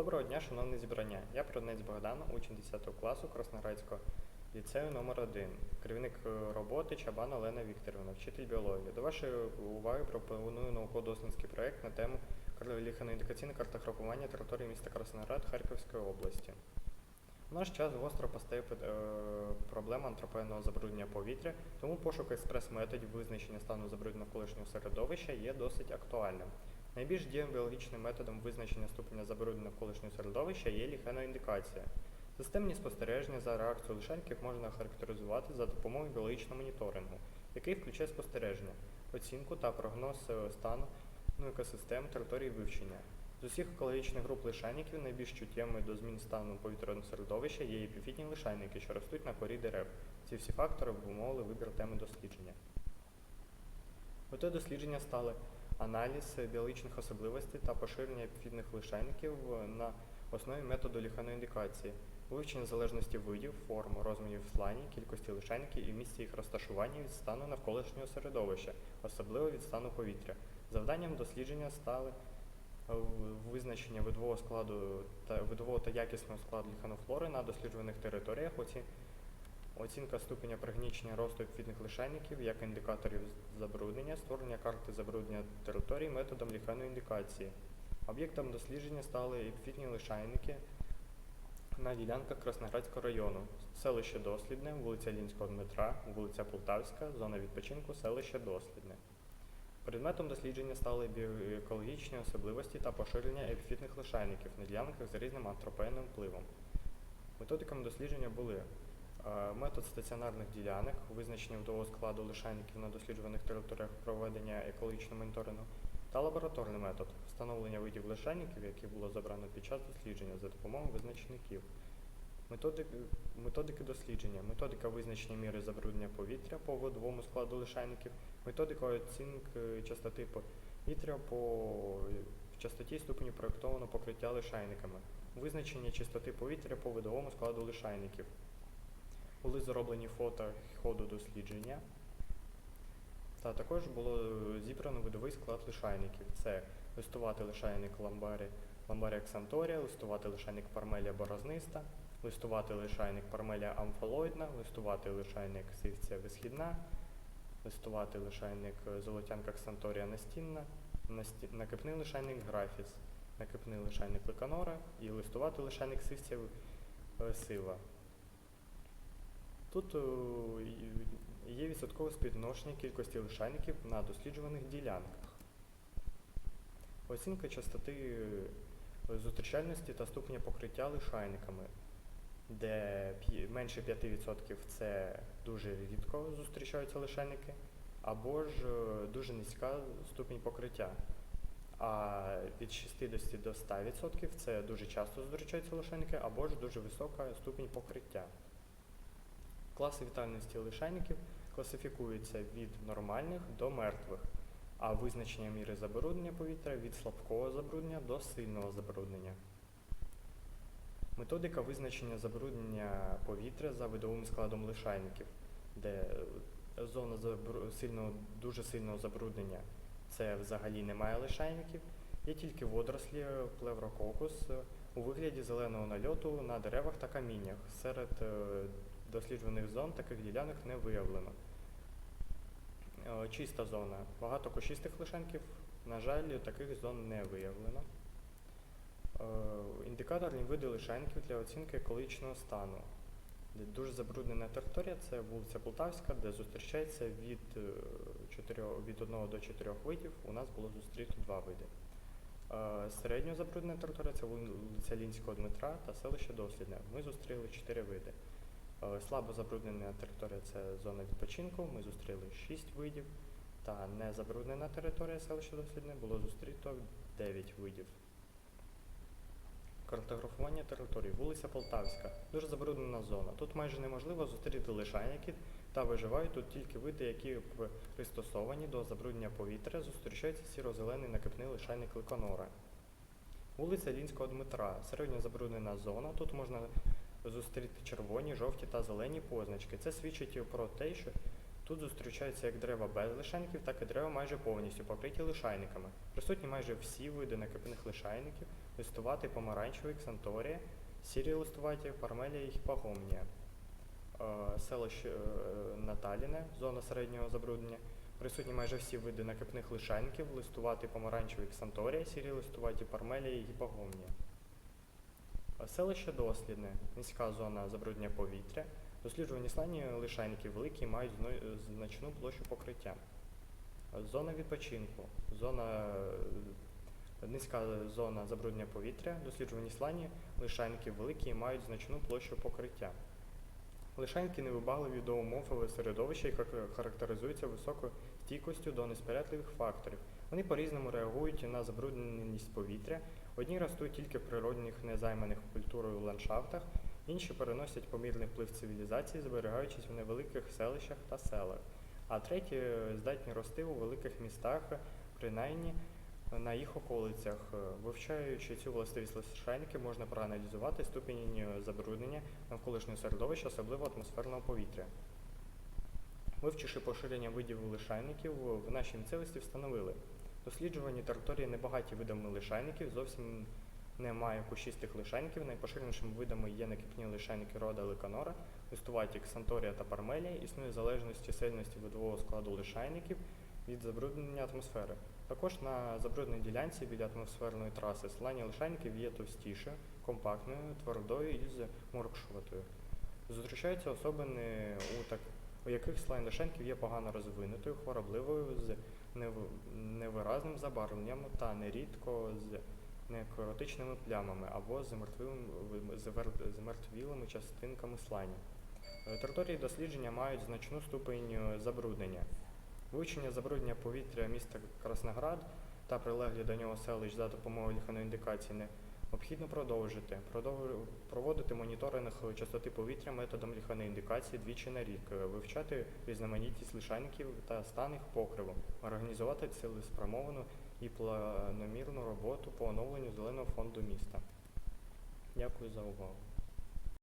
Доброго дня, шановне зібрання. Я Проднець Богдан, учень 10 класу Красноградського ліцею номер 1 керівник е, роботи Чабан Олена Вікторівна, вчитель біології. До вашої уваги пропоную науково-дослідницький проєкт на тему ліхано-індикаційне картографування території міста Красноград Харківської області. У наш час гостро постає е, проблема антропогенного забруднення повітря, тому пошук експрес-методів визначення стану забруднення навколишнього середовища є досить актуальним. Найбільш дієвим біологічним методом визначення ступеня забруднення навколишнього середовища є ліхеноіндикація. Системні спостереження за реакцією лишайників можна характеризувати за допомогою біологічного моніторингу, який включає спостереження, оцінку та прогноз е, стану ну, екосистем території вивчення. З усіх екологічних груп лишайників найбільш чуттєвими до змін стану повітряного середовища є епіфітні лишайники, що ростуть на корі дерев. Ці всі фактори обумовили вибір теми дослідження. Метою дослідження стали аналіз біологічних особливостей та поширення епіфітних лишайників на основі методу ліханоіндикації, вивчення залежності видів, форм, розмірів слані, кількості лишайників і місця їх розташування від стану навколишнього середовища, особливо від стану повітря. Завданням дослідження стали е, визначення видового складу та видового та якісного складу ліханофлори на досліджуваних територіях, оці, оцінка ступеня пригнічення росту епіфітних лишайників як індикаторів забруднення, створення карти забруднення територій методом ліханоіндикації. Об'єктом дослідження стали епіфітні лишайники на ділянках Красноградського району, селище Дослідне, вулиця Лінського Дмитра, вулиця Полтавська, зона відпочинку, селище Дослідне. Предметом дослідження стали біоекологічні особливості та поширення епіфітних лишайників на ділянках з різним антропогенним впливом. Методиками дослідження були метод стаціонарних ділянок, визначення видового складу лишайників на досліджуваних територіях проведення екологічного моніторингу, та лабораторний метод встановлення видів лишайників, які було забрано під час дослідження за допомогою визначників. Методики, методики дослідження, методика визначення міри забруднення повітря по видовому складу лишайників, методика оцінки частоти повітря по частоті ступені проєктованого покриття лишайниками, визначення чистоти повітря по видовому складу лишайників. Були зроблені фото ходу дослідження. Та також було е, зібрано видовий склад лишайників. Це листувати лишайник ламбарі, ламбарія ксанторія, листувати лишайник пармелія борозниста, листувати лишайник пармелія амфалоїдна, листувати лишайник сивця висхідна, листувати лишайник е, золотянка ксанторія настінна, насті- накипний лишайник графіс, накипний лишайник ликанора і листувати лишайник сивця е, сива. Тут е, є відсоткове співвідношення кількості лишайників на досліджуваних ділянках. Оцінка частоти е, зустрічальності та ступеня покриття лишайниками, де менше 5% це дуже рідко зустрічаються лишайники, або ж е, дуже низька ступінь покриття. А від 60 до 100% це дуже часто зустрічаються лишайники, або ж дуже висока ступінь покриття. Класи вітальності лишайників класифікуються від нормальних до мертвих, а визначення міри забруднення повітря від слабкого забруднення до сильного забруднення. Методика визначення забруднення повітря за видовим складом лишайників, де е, зона забру- сильного, дуже сильного забруднення це взагалі немає лишайників, є тільки водорослі е, плеврококус е, у вигляді зеленого нальоту на деревах та каміннях. Серед досліджуваних зон таких ділянок не виявлено. Е, Чиста зона. Багато кощистих лишенків, на жаль, таких зон не виявлено. Е, Індикаторні види лишайників для оцінки екологічного стану. Дуже забруднена територія це вулиця Полтавська, де зустрічається від, е, чотирьох- від 1 до 4 видів. У нас було зустріто два види. Е, Середньо забруднена територія це вулиця Лінського Дмитра та селище Дослідне. Ми зустріли чотири види. Е, Слабо забруднена територія це зона відпочинку. Ми зустріли 6 видів. Та незабруднена територія селища Дослідне було зустріто 9 видів. Картографування території. Вулиця Полтавська. Дуже забруднена зона. Тут майже неможливо зустріти лишайники та виживають тут тільки види, які пристосовані до забруднення повітря. Зустрічається сіро-зелений накипний лишайник ликонора. Вулиця Лінського Дмитра. Середньо забруднена зона. Тут можна зустріти червоні, жовті та зелені позначки. Це свідчить про те, що тут зустрічаються як дерева без лишайників, так і дерева майже повністю покриті лишайниками. Присутні майже всі види накипних лишайників, листувати помаранчевий ксанторія, сірі листуваті пармелія і гіпагомнія. Е, Селище Наталіне, зона середнього забруднення. Присутні майже всі види накипних лишайників, листувати помаранчевий ксанторія, сірі листуваті пармелія і гіпагомнія. Селище Дослідне, низька зона забруднення повітря. Досліджувані слані лишайники великі мають значну площу покриття. Зона відпочинку. Зона, низька зона забруднення повітря. Досліджувані слані лишайники великі мають значну площу покриття. Лишайники невибагливі до умов середовища і характеризуються високою стійкістю до несприятливих факторів. Вони по-різному реагують на забрудненість повітря. Одні ростуть тільки в природних незайманих культурою ландшафтах, інші переносять помірний вплив цивілізації, зберігаючись в невеликих селищах та селах. А треті здатні рости у великих містах, принаймні на їх околицях. Вивчаючи цю властивість лишайників, можна проаналізувати ступінь забруднення навколишнього середовища, особливо атмосферного повітря. Вивчивши поширення видів лишайників, в нашій місцевості встановили. Досліджувані території небагаті видами лишайників, зовсім немає кущистих лишайників. Найпоширенішими видами є накипні лишайники рода ликанора, листуваті ксанторія та пармелія. Існує залежність чисельності видового складу лишайників від забруднення атмосфери. Також на забрудненій ділянці біля атмосферної траси слані лишайників є товстішою, компактною, твердою і з моркшуватою. Зустрічаються особини, у, так, у яких слайн лишайників є погано розвинутою, хворобливою, з невиразним забарвленням та нерідко з некротичними плямами або з мертвілими частинками слані. Е, Території дослідження мають значну ступень е, забруднення. Вивчення забруднення повітря міста Красноград та прилеглі до нього селищ за допомогою ліхоноіндикації необхідно продовжити. Продов- Проводити моніторинг частоти повітря методом ліхоноіндикації двічі на рік, е, вивчати різноманітність лишайників та стан їх покриву, організувати цілеспрямовану і планомірну роботу по оновленню зеленого фонду міста. Дякую за увагу.